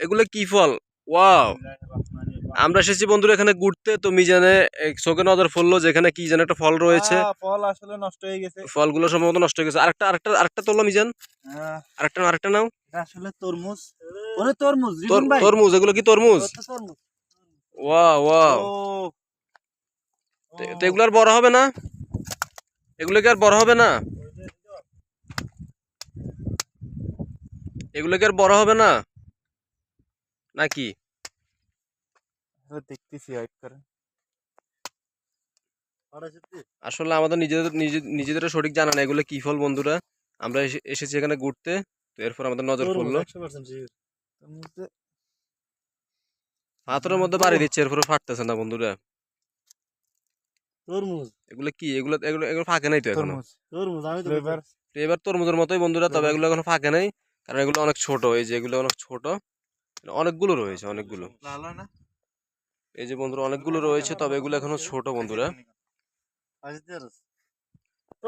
এগুলো কি ফল? ওয়াও! আমরা এসেছি বন্ধুরা এখানে ঘুরতে তো মিজানে চোখে নজর পড়ল যেখানে কি যেন একটা ফল রয়েছে। ফল আসলে নষ্ট হয়ে গেছে। ফলগুলো সম্ভবত নষ্ট হয়ে গেছে। আরেকটা আরেকটা আরেকটা তোলো মিজান আরেকটা আরেকটা নাও। আসলে তরমুজ। ওরে তরমুজ তরমুজ এগুলো কি তরমুজ? ওয়া তরমুজ। Wow wow. ও। তো- তো এগুলো আর বড় হবে না? এগুলো কি আর বড় হবে না? এগুলো কি আর বড় হবে না? নাকি দেখতেছি ওয়েট করেন। আসলে আমাদের নিজেদের নিজেদের সঠিক জানা না এগুলো কি ফল বন্ধুরা? আমরা এসেছি এখানে ঘুরতে তো এরপর আমাদের নজর পড়ল। পাথরের মধ্যে বাড়ি দিচ্ছে এরপরে ফাটতেছে না বন্ধুরা। তরমুজ। এগুলো কি? এগুলো এগুলো এগুলো ফাঁকে নাই তো এখনও? তরমুজ আমি তো ফ্লেভার এবার তরমুজের মতোই বন্ধুরা তবে এগুলো এখনও ফাঁকে নাই কারণ এগুলো অনেক ছোট এই যে এগুলো অনেক ছোট। অনেকগুলো রয়েছে অনেকগুলো। লাল না? এই যে বন্ধুরা অনেকগুলো রয়েছে তবে এগুলো এখনও ছোট বন্ধুরা।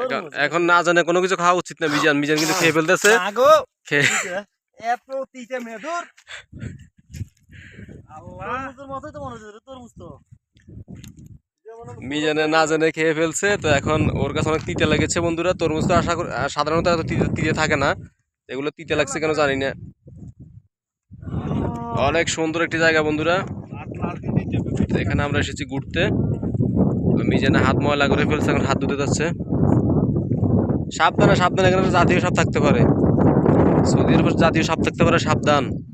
এখন- এখন না জানে কোনো কিছু খাওয়া উচিত না মিজান। মিজান কিন্তু খেয়ে ফেলতেছে। মনে মিজানে না জানে খেয়ে ফেলছে তো এখন ওর কাছে অনেক তিতে লেগেছে বন্ধুরা। তরমুজ তো আশা করি সাধারণত তিতে থাকে না। এগুলো তিতে লাগছে কেন জানি না। অনেক সুন্দর একটি জায়গা, বন্ধুরা। এখানে আমরা এসেছি ঘুরতে। মিজানে হাত ময়লা করে ফেলছে, এখন হাত ধুতে যাচ্ছে। সাবধানে সাবধানে, এখানে জাতীয় সাপ থাকতে পারে। সৌদি উপর জাতীয় সাপ থাকতে পারে, সাবধান।